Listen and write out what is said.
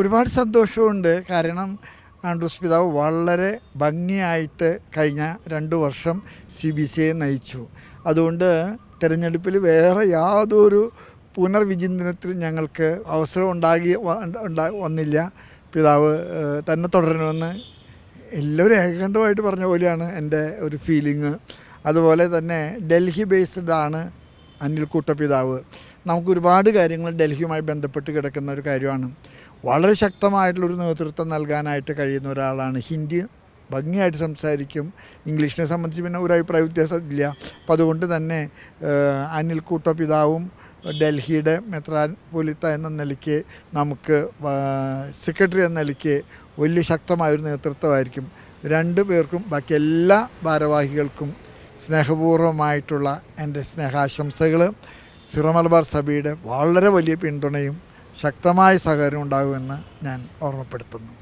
ഒരുപാട് സന്തോഷമുണ്ട്. കാരണം ആൻഡ്രൂസ് പിതാവ് വളരെ ഭംഗിയായിട്ട് കഴിഞ്ഞ രണ്ട് വർഷം സി ബി സി ഐ നയിച്ചു. അതുകൊണ്ട് തിരഞ്ഞെടുപ്പിൽ വേറെ യാതൊരു പുനർവിചിന്തനത്തിലും ഞങ്ങൾക്ക് അവസരം ഉണ്ടാകി വന്നില്ല. പിതാവ് തന്നെ തുടരണമെന്ന് എല്ലാവരും ഏകകണ്ഠമായിട്ട് പറഞ്ഞ പോലെയാണ് എന്റെ ഒരു ഫീലിങ് അതുപോലെ തന്നെ ഡൽഹി ബേസ്ഡ് ആണ് അനിൽ കൂട്ടപിതാവ് നമുക്ക് ഒരുപാട് കാര്യങ്ങൾ ഡൽഹിയുമായി ബന്ധപ്പെട്ട് കിടക്കുന്ന ഒരു കാര്യമാണ്. വളരെ ശക്തമായിട്ടുള്ളൊരു നേതൃത്വം നൽകാനായിട്ട് കഴിയുന്ന ഒരാളാണ്. ഹിന്ദി ഭംഗിയായിട്ട് സംസാരിക്കും. ഇംഗ്ലീഷിനെ സംബന്ധിച്ച് പിന്നെ ഒരു അഭിപ്രായ വ്യത്യാസം ഇല്ല. അപ്പോൾ അതുകൊണ്ട് തന്നെ അനിൽ കൂട്ട പിതാവും ഡൽഹിയുടെ മെത്രാൻ പൊലിത്ത എന്ന നിലയ്ക്ക് നമുക്ക് സെക്രട്ടറി എന്ന നിലയ്ക്ക് വലിയ ശക്തമായൊരു നേതൃത്വമായിരിക്കും. രണ്ടു പേർക്കും ബാക്കി എല്ലാ ഭാരവാഹികൾക്കും സ്നേഹപൂർവമായിട്ടുള്ള എന്റെ സ്നേഹാശംസകൾ സിറമലബാർ സഭയുടെ വളരെ വലിയ പിന്തുണയും ശക്തമായ സഹകരണം ഉണ്ടാകുമെന്ന് ഞാൻ ഓർമ്മപ്പെടുത്തുന്നു.